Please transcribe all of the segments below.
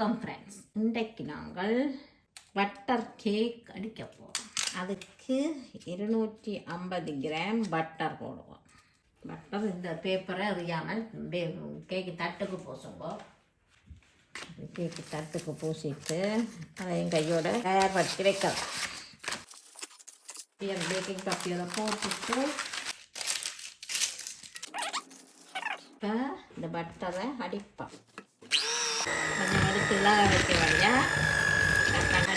வணக்கம் ஃப்ரெண்ட்ஸ் இன்றைக்கு நாங்கள் பட்டர் கேக் அடிக்க போகிறோம் அதுக்கு இருநூற்றி ஐம்பது கிராம் பட்டர் போடுவோம். பட்டர் இந்த பேப்பரை அறியாமல் கேக்கு தட்டுக்கு பூசுவோம் கேக்கு தட்டுக்கு பூசிட்டு அதை என் கையோட தயார்படுத்தி கிடைக்கலாம் பேக்கிங் பப்பியில் போட்டுட்டு இப்போ இந்த பட்டரை அடிப்போம். கொஞ்சம் அடித்துலாம் வைக்க வழியா டக்கான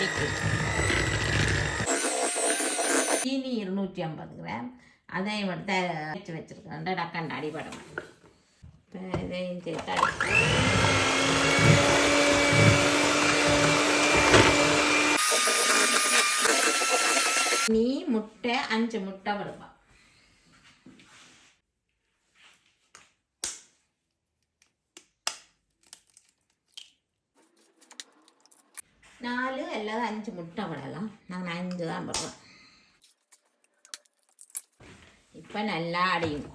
சீனி இருநூற்றி ஐம்பது கிராம் அதையும் எடுத்து வச்சு வச்சுருக்கேன் டக்காண்ட அடிபடும் இப்போ இதையும் சேர்த்து நீ முட்டை அஞ்சு முட்டை விடுவா நாலு அல்லது அஞ்சு முட்டை விடலாம் நான் அஞ்சு தான் விடுவேன் இப்போ நல்லா அடையும்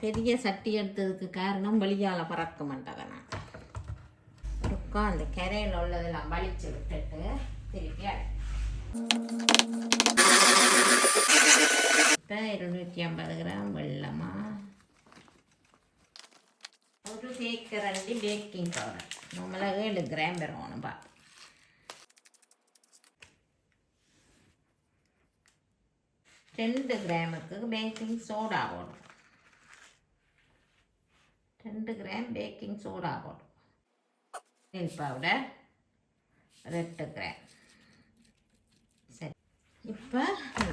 பெரிய சட்டி எடுத்ததுக்கு காரணம் வெளியால் பறக்க மாட்டேன் நான் ஒருக்கா அந்த கரையில் உள்ளதெல்லாம் வலிச்சு விட்டுட்டு திருப்பி இப்போ இருநூற்றி ஐம்பது கிராம் வெள்ளமா ஒரு தேக்கரண்டி பேக்கிங் பவுடர் நம்மளாக ஏழு கிராம் பெறணும் பா ரெண்டு கிராமுக்கு பேக்கிங் சோடா போடும் ரெண்டு கிராம் பேக்கிங் சோடா போடும் மில்க் பவுடர் ரெண்டு கிராம் சரி இப்போ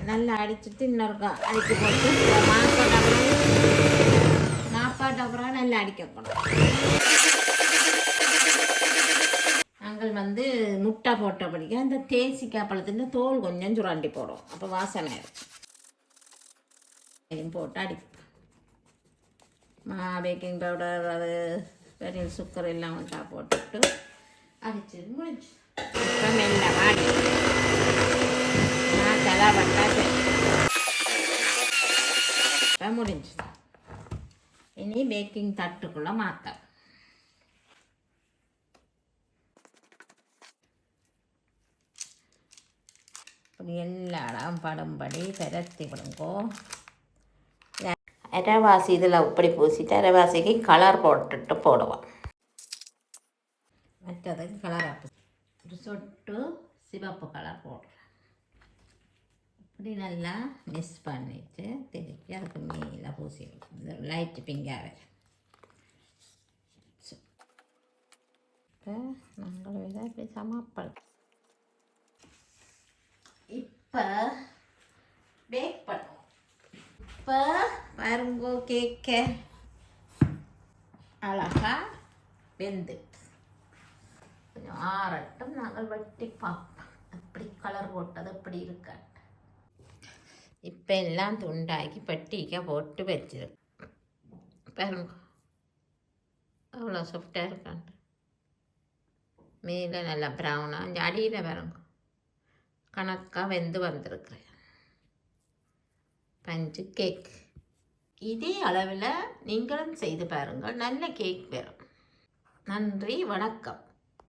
நல்லா அடிச்சுட்டு இன்னொருக்கா அடிக்க போட்டு மாப்பாட்டு அப்புறம் மாப்பாட்டு அப்புறம் நல்லா போனோம். நாங்கள் வந்து முட்டை போட்டபடிக்கு அந்த தேசிக்காய் பழத்தின் தோல் கொஞ்சம் சுரண்டி போடும். அப்போ வாசனை இருக்கும். போட்டு அடிப்போம். மா பேக்கிங் பவுடர் அது பெரிய சுக்கர் எல்லாம் ஒன்றா போட்டுட்டு அடிச்சு முடிஞ்சு மெல்ல வாடி நான் தலை பட்டா சரி இப்போ முடிஞ்சு இனி பேக்கிங் தட்டுக்குள்ளே மாற்ற இப்படி எல்லா இடம் படும்படி பரத்தி விடுங்கோ. அரைவாசி இதில் இப்படி பூசிட்டு அரைவாசிக்கு கலர் போட்டுட்டு போடுவோம். மற்றதுக்கு கலர் ஒரு சொட்டு சிவப்பு கலர் போடுறேன். இப்படி நல்லா மிக்ஸ் பண்ணிட்டு திருப்பி அதுக்கு மேலே பூசி இந்த லைட் பிங்காக இப்போ நாங்கள் இதை இப்படி சமப்படுத்த இப்போ பேக் பண்ணுவோம். இப்போ பாருங்கோ கேக்க அழகா வெந்துட்டு கொஞ்சம் ஆறட்டும் நாங்கள் வெட்டி பார்ப்போம். அப்படி கலர் போட்டது அப்படி இருக்க இப்போ எல்லாம் துண்டாக்கி பட்டிக்க போட்டு வச்சிருக்கு பாருங்க அவ்வளோ சாஃப்டாக இருக்காண்டு மேலே நல்லா ப்ரௌனாக இந்த அடியில் பாருங்க கணக்காக வெந்து வந்திருக்கிறேன் பஞ்சு கேக் இதே அளவில் நீங்களும் செய்து பாருங்கள் நல்ல கேக் பெறும் நன்றி வணக்கம்